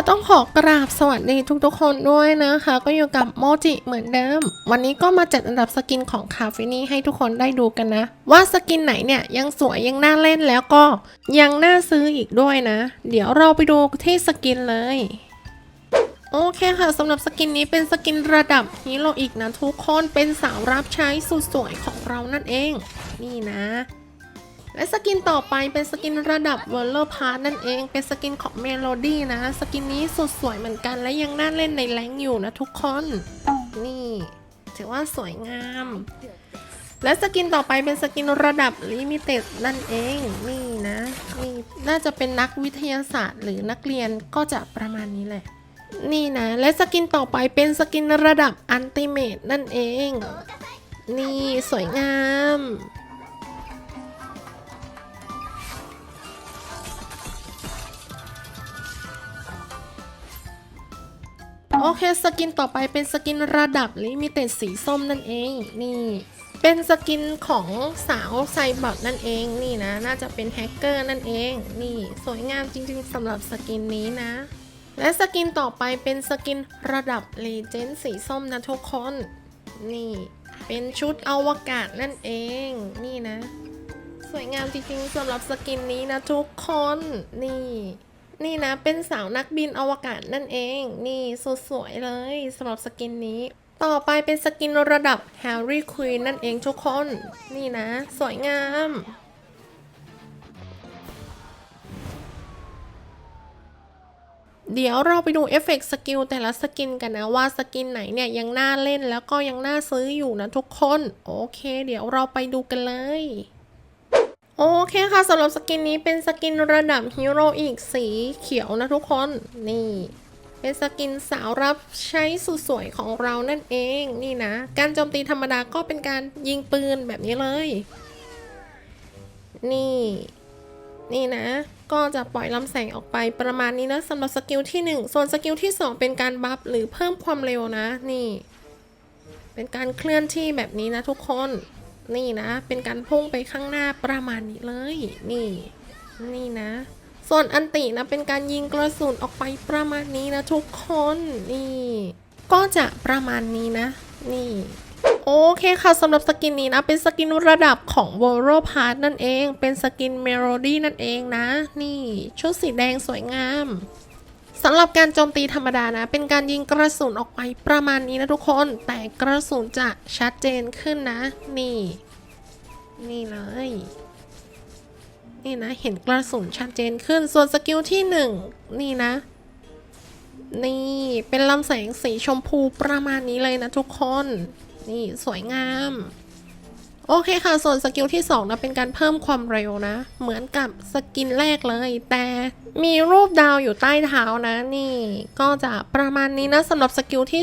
ค่ะต้องขอกราบสวัสดีทุกๆคนด้วยนะคะ ก็อยู่กับโมจิเหมือนเดิม วันนี้ก็มาจัดอันดับสกินของคาเฟนี่ให้ทุกคนได้ดูกันนะ ว่าสกินไหนเนี่ยยังสวยยังน่าเล่นแล้วก็ยังน่าซื้ออีกด้วยนะ เดี๋ยวเราไปดูที่สกินเลยโอเคค่ะสำหรับสกินนี้เป็นสกินระดับฮีโร่อีกนะทุกคนเป็นสาวรับใช้สุดสวยของเรานั่นเอง นี่นะ และสกินต่อไปเป็นสกินระดับเวอร์เลอร์พาร์นั่นเอง เป็นสกินของเมโลดี้นะ สกินนี้สุดสวยเหมือนกันและยังน่าเล่นในแรงอยู่นะทุกคน นี่ถือว่าสวยงาม และสกินต่อไปเป็นสกินระดับลิมิเต็ดนั่นเอง นี่นะนี่น่าจะเป็นนักวิทยาศาสตร์หรือนักเรียนก็จะประมาณนี้แหละนี่นะ และสกินต่อไปเป็นสกินระดับอันติเมตนั่นเอง นี่สวยงาม โอเคสกินต่อไปเป็นสกินระดับลิมิเต็ดสีส้มนั่นเองนี่เป็นสกินของสาวไซบอทนั่นเองนี่นะ น่าจะเป็นแฮกเกอร์นั่นเอง นี่สวยงามจริงๆสำหรับสกินนี้นะ และสกินต่อไปเป็นสกินระดับเลเจนด์สีส้มนะทุกคน นี่ เป็นชุดอวกาศนั่นเอง นี่นะ สวยงามจริงๆสำหรับสกินนี้นะทุกคน นี่ นี่นะ เป็นสาวนักบินอวกาศนั่นเอง นี่สสวยเลยสำหรับสกินนี้ ต่อไปเป็นสกินระดับ Harry Queen นั่นเองทุกคน นี่นะ สวยงามเดี๋ยวเราไปดูเอฟเฟกต์สกิลแต่ละสกินกันนะว่าสกินไหนเนี่ยยังน่าเล่นแล้วก็ยังน่าซื้ออยู่นะทุกคน โอเค เดี๋ยวเราไปดูกันเลย โอเคค่ะสำหรับสกินนี้เป็นสกินระดับฮีโร่อีกสีเขียวนะทุกคน นี่ เป็นสกินสาวรับใช้สุดสวยของเรานั่นเองนี่นะ การโจมตีธรรมดาก็เป็นการยิงปืนแบบนี้เลย นี่ นี่นะ ก็จะปล่อยลำแสงออกไปประมาณนี้นะสำหรับสกิลที่ 1 ส่วนสกิลที่ 2 เป็นการบัฟหรือเพิ่มความเร็วนะ นี่ เป็นการเคลื่อนที่แบบนี้นะทุกคน นี่นะ เป็นการพุ่งไปข้างหน้าประมาณนี้เลย นี่ นี่นะ ส่วนอันตินะ เป็นการยิงกระสุนออกไปประมาณนี้นะทุกคน นี่ ก็จะประมาณนี้นะ นี่โอเคค่ะสำหรับสกินนี้นะ เป็นสกินระดับของ w o r l p a r t นั่นเอง เป็นสกิน Melody นั่นเองนะ นี่ ชุดสีแดงสวยงาม สำหรับการโจมตีธรรมดานะ เป็นการยิงกระสุนออกไปประมาณนี้นะทุกคน แต่กระสุนจะชัดเจนขึ้นนะ นี่ นี่เลย นี่นะ เห็นกระสุนชัดเจนขึ้น ส่วนสกิลที่หนึ่งนี่นะ นี่ เป็นลำแสงสีชมพูประมาณนี้เลยนะทุกคน นี่สวยงาม โอเคค่ะ ส่วนสกิลที่2นะเป็นการเพิ่มความเร็วนะ เหมือนกับสกินแรกเลย แต่มีรูปดาวอยู่ใต้เท้านะ นี่ก็จะประมาณนี้นะสำหรับสกิลที่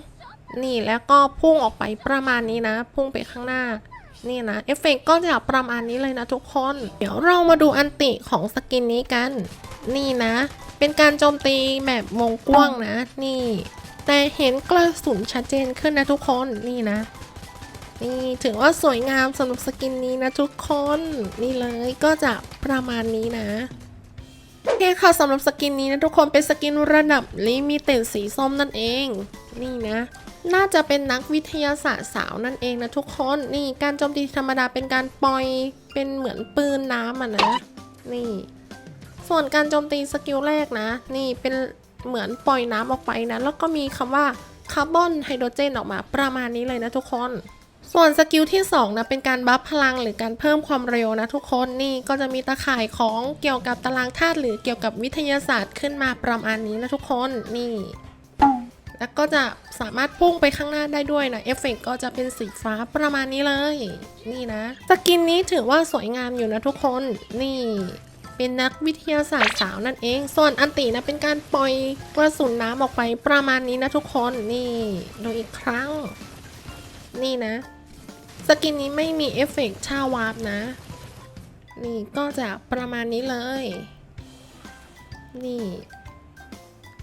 2 นี่แล้วก็พุ่งออกไปประมาณนี้นะ พุ่งไปข้างหน้านี่นะเอฟเฟกต์ก็จะประมาณนี้เลยนะทุกคน เดี๋ยวเรามาดูอันติของสกินนี้กัน นี่นะ เป็นการโจมตีแบบวงกว้างนะ นี่ แต่เห็นกระสุนชัดเจนขึ้นนะทุกคนนี่นะ นี่ถือว่าสวยงามสำหรับสกินนี้นะทุกคน นี่เลยก็จะประมาณนี้นะโอเคค่ะสำหรับสกินนี้นะทุกคนเป็นสกินระดับลิมิเต็ดสีส้มนั่นเอง นี่นะน่าจะเป็นนักวิทยาศาสตร์สาวนั่นเองนะทุกคน นี่การโจมตีธรรมดาเป็นการปล่อยเป็นเหมือนปืนน้ำอะนะ นี่ ส่วนการโจมตีสกิลแรกนะ นี่เป็นเหมือนปล่อยน้ำออกไปนะ แล้วก็มีคำว่าคาร์บอนไฮโดรเจนออกมาประมาณนี้เลยนะทุกคน ส่วนสกิลที่2นะเป็นการบัฟพลังหรือการเพิ่มความเร็วนะทุกคนนี่ก็จะมีตะข่ายของเกี่ยวกับตารางธาตุหรือเกี่ยวกับวิทยาศาสตร์ขึ้นมาประมาณนี้นะทุกคนนี่ แล้วก็จะสามารถพุ่งไปข้างหน้าได้ด้วยนะเอฟเฟกก็จะเป็นสีฟ้าประมาณนี้เลย นี่นะสกินนี้ถือว่าสวยงามอยู่นะทุกคนนี่เป็นนักวิทยาศาสตร์สาวนั่นเอง ส่วนอันตินะเป็นการปล่อยกระสุนน้ำออกไปประมาณนี้นะทุกคนนี่ดูอีกครั้ง นี่นะ สกินนี้ไม่มีเอฟเฟกต์ชาวาร์ปนะ นี่ก็จะประมาณนี้เลย นี่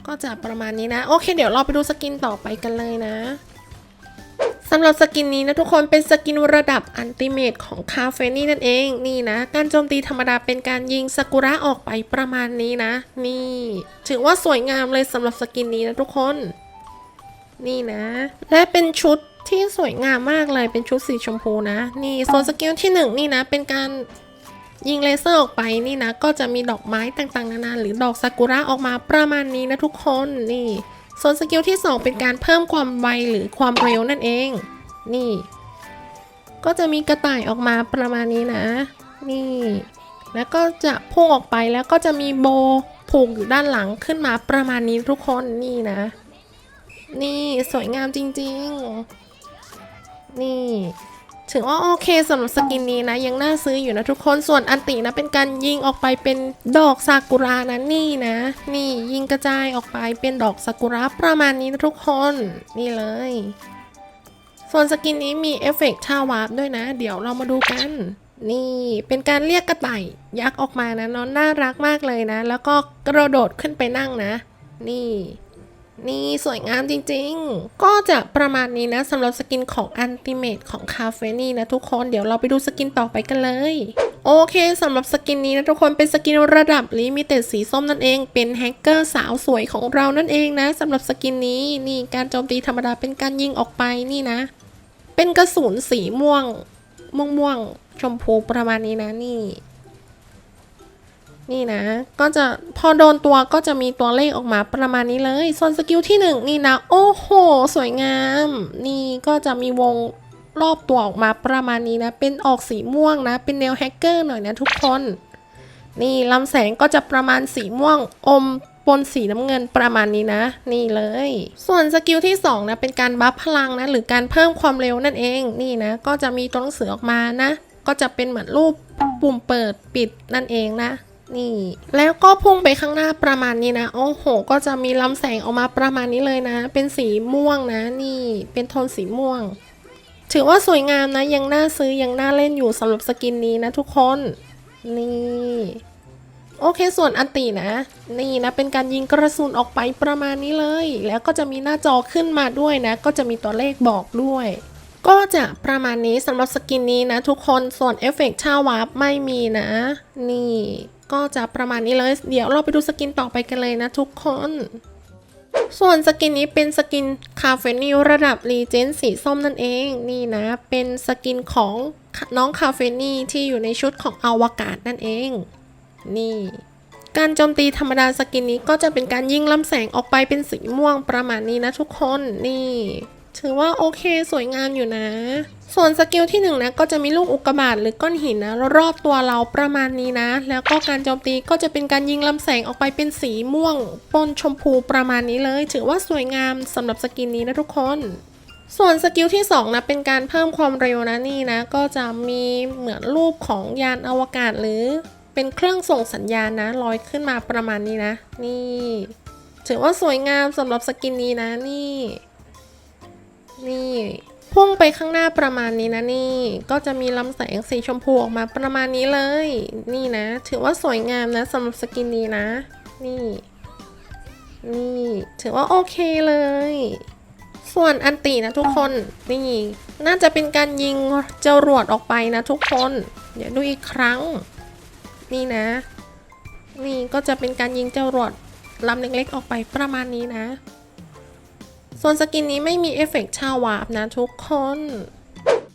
ก็จะประมาณนี้นะ โอเค เดี๋ยวเราไปดูสกินต่อไปกันเลยนะสำหรับสกินนี้นะทุกคนเป็นสกินระดับอันติเมตของคาเฟนี่นั่นเองนี่นะ การโจมตีธรรมดาเป็นการยิงซากุระออกไปประมาณนี้นะ นี่ ถือว่าสวยงามเลยสำหรับสกินนี้นะทุกคน นี่นะ และเป็นชุด ที่สวยงามมากเลยเป็นชุดสีชมพูนะ นี่ส่วนสกิลที่หนึ่งนี่นะ เป็นการยิงเลเซอร์ออกไปนี่นะ ก็จะมีดอกไม้ต่างๆ นานาหรือดอกซากุระออกมาประมาณนี้นะทุกคนนี่ส่วนสกิลที่ 2 เป็นการเพิ่มความไวหรือความเร็วนั่นเอง นี่ ก็จะมีกระต่ายออกมาประมาณนี้นะ นี่ แล้วก็จะพุ่งออกไปแล้วก็จะมีโบผูกอยู่ด้านหลังขึ้นมาประมาณนี้ทุกคนนี่นะ นี่สวยงามจริง ๆ นี่ถือว่าโอเคสำหรับสกินนี้นะ ยังน่าซื้ออยู่นะทุกคนส่วนอันตินะ เป็นการยิงออกไปเป็นดอกซากุระนะนี่นะ นี่ยิงกระจายออกไปเป็นดอกซากุระประมาณนี้นะทุกคนนี่เลย ส่วนสกินนี้มีเอฟเฟกต์ท่าวาร์ปด้วยนะ เดี๋ยวเรามาดูกันนี่เป็นการเรียกกระต่ายยักษ์ออกมานะน้องน่ารักมากเลยนะ แล้วก็กระโดดขึ้นไปนั่งนะ นี่ นี่สวยงามจริงๆ ก็จะประมาณนี้นะสำหรับสกินของอันติเมตของคาเฟนี่นะทุกคนเดี๋ยวเราไปดูสกินต่อไปกันเลยโอเคสำหรับสกินนี้นะทุกคนเป็นสกินระดับลิมิเต็ดสีส้มนั่นเอง เป็นแฮกเกอร์สาวสวยของเรานั่นเองนะสำหรับสกินนี้นี่การโจมตีธรรมดาเป็นการยิงออกไปนี่นะ เป็นกระสุนสีม่วง ม่วงม่วงๆชมพูประมาณนี้นะนี่ นี่นะ ก็จะพอโดนตัวก็จะมีตัวเลขออกมาประมาณนี้เลย ส่วนสกิลที่หนึ่งนี่นะ โอ้โห สวยงาม นี่ก็จะมีวงรอบตัวออกมาประมาณนี้นะ เป็นออกสีม่วงนะ เป็นแนวแฮกเกอร์หน่อยนะทุกคน นี่ลำแสงก็จะประมาณสีม่วงอมปนสีน้ำเงินประมาณนี้นะ นี่เลย ส่วนสกิลที่สองนะเป็นการบัฟพลังนะหรือการเพิ่มความเร็วนั่นเองนี่นะ ก็จะมีตัวหนังสือออกมานะ ก็จะเป็นเหมือนรูปปุ่มเปิดปิดนั่นเองนะ นี่ แล้วก็พุ่งไปข้างหน้าประมาณนี้นะ โอ้โห ก็จะมีลำแสงออกมาประมาณนี้เลยนะ เป็นสีม่วงนะ นี่ เป็นโทนสีม่วง ถือว่าสวยงามนะ ยังน่าซื้อ ยังน่าเล่นอยู่สำหรับสกินนี้นะทุกคน นี่ โอเค ส่วนอันตีนะ นี่นะ เป็นการยิงกระสุนออกไปประมาณนี้เลย แล้วก็จะมีหน้าจอขึ้นมาด้วยนะ ก็จะมีตัวเลขบอกด้วยก็จะประมาณนี้สำหรับสกินนี้นะทุกคนส่วนเอฟเฟกต์ชาวาร์ปไม่มีนะ นี่ ก็จะประมาณนี้เลย เดี๋ยวเราไปดูสกินต่อไปกันเลยนะทุกคน ส่วนสกินนี้เป็นสกินคาเฟนิลระดับรีเจนสีส้มนั่นเอง นี่นะ เป็นสกินของน้องคาเฟนี่ที่อยู่ในชุดของอวกาศนั่นเอง นี่ การโจมตีธรรมดาสกินนี้ก็จะเป็นการยิงลำแสงออกไปเป็นสีม่วงประมาณนี้นะทุกคน นี่ ถือว่าโอเคสวยงามอยู่นะ ส่วนสกิลที่หนึ่งนะก็จะมีลูกอุกกาบาตหรือก้อนหินนะรอบตัวเราประมาณนี้นะ แล้วก็การโจมตีก็จะเป็นการยิงลำแสงออกไปเป็นสีม่วงปนชมพูประมาณนี้เลย ถือว่าสวยงามสำหรับสกินนี้นะทุกคนส่วนสกิลที่2นะเป็นการเพิ่มความเร็วนะนี่นะ ก็จะมีเหมือนรูปของยานอวกาศหรือ เป็นเครื่องส่งสัญญาณนะลอยขึ้นมาประมาณนี้นะ นี่ ถือว่าสวยงามสำหรับสกินนี้นะนี่ นี่พุ่งไปข้างหน้าประมาณนี้นะนี่ ก็จะมีลำแสงสีชมพูออกมาประมาณนี้เลย นี่นะ ถือว่าสวยงามนะสำหรับสกินนี้นะ นี่ นี่ ถือว่าโอเคเลย ส่วนอันตีนะทุกคน นี่ น่าจะเป็นการยิงจรวดออกไปนะทุกคน เดี๋ยวดูอีกครั้ง นี่นะ นี่ก็จะเป็นการยิงจรวดลำเล็กๆออกไปประมาณนี้นะ ส่วนสกินนี้ไม่มีเอฟเฟกต์ชาวาร์ปนะทุกคน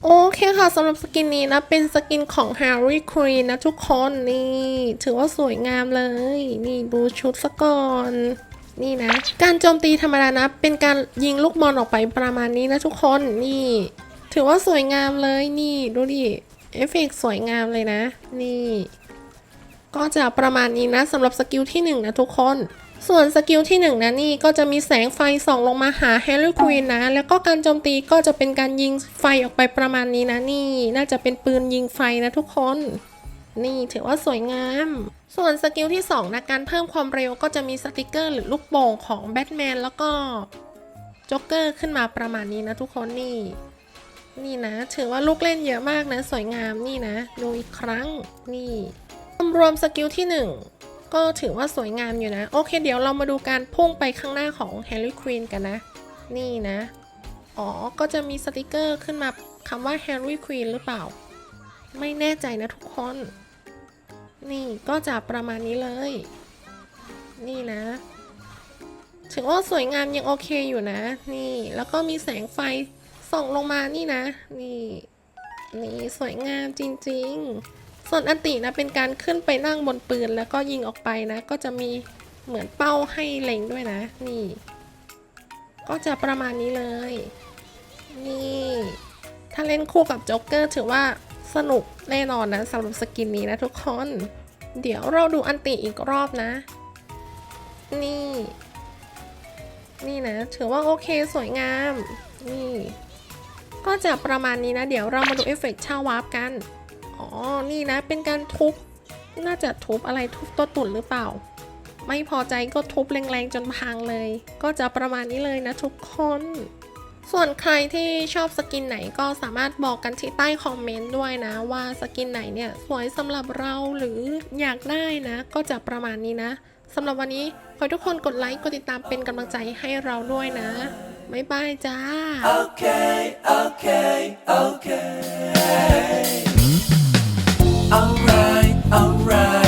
โอเคค่ะสำหรับสกินนี้นะ เป็นสกินของ Harry Queen นะทุกคนนี่ ถือว่าสวยงามเลย นี่ดูชุดสก่อน นี่นะ การโจมตีธรรมดานะ เป็นการยิงลูกบอลออกไปประมาณนี้นะทุกคนนี่ ถือว่าสวยงามเลยนี่ดูดิเอฟเฟกต์สวยงามเลยนะ นี่ ก็จะประมาณนี้นะสำหรับสกิลที่หนึ่งนะทุกคน ส่วนสกิลที่หนึ่งนะนี่ก็จะมีแสงไฟส่องลงมาหาแฮร์รี่ควีนนะ แล้วก็การโจมตีก็จะเป็นการยิงไฟออกไปประมาณนี้นะนี่ น่าจะเป็นปืนยิงไฟนะทุกคน นี่ถือว่าสวยงาม ส่วนสกิลที่สองนะการเพิ่มความเร็วก็จะมีสติกเกอร์หรือลูกโป่งของแบทแมนแล้วก็จ็อกเกอร์ขึ้นมาประมาณนี้นะทุกคนนี่ นี่นะ ถือว่าลูกเล่นเยอะมากนะ สวยงามนี่นะ ดูอีกครั้งนี่รวมสกิลที่ 1 ก็ถือว่าสวยงามอยู่นะ โอเค เดี๋ยวเรามาดูการพุ่งไปข้างหน้าของ Harry Queen กันนะ นี่นะ อ๋อ ก็จะมีสติกเกอร์ขึ้นมาคำว่า Harry Queen หรือเปล่า ไม่แน่ใจนะทุกคน นี่ก็จะประมาณนี้เลย นี่นะถือว่าสวยงามยังโอเคอยู่นะ นี่ แล้วก็มีแสงไฟส่องลงมานี่นะ นี่ นี่สวยงามจริง ๆ ส่วนอันตินะเป็นการขึ้นไปนั่งบนปืนแล้วก็ยิงออกไปนะ ก็จะมีเหมือนเป้าให้เล็งด้วยนะ นี่ ก็จะประมาณนี้เลย นี่ ถ้าเล่นคู่กับโจ๊กเกอร์ถือว่าสนุกแน่นอนนะสำหรับสกินนี้นะทุกคน เดี๋ยวเราดูอันติอีกรอบนะ นี่ นี่นะ ถือว่าโอเคสวยงาม นี่ ก็จะประมาณนี้นะ เดี๋ยวเรามาดูเอฟเฟกต์ชาวาร์ปกัน อ๋อ นี่นะ เป็นการทุบ น่าจะทุบอะไรทุบตัวตุ่นหรือเปล่า ไม่พอใจก็ทุบแรงๆจนพังเลย ก็จะประมาณนี้เลยนะทุกคน ส่วนใครที่ชอบสกินไหนก็สามารถบอกกันที่ใต้คอมเมนต์ด้วยนะ ว่าสกินไหนเนี่ยสวยสำหรับเราหรืออยากได้นะ ก็จะประมาณนี้นะสำหรับวันนี้ขอให้ทุกคนกดไลค์กดติดตามเป็นกำลังใจให้เราด้วยนะบ๊ายบายจ้า okay, okay, okay. right.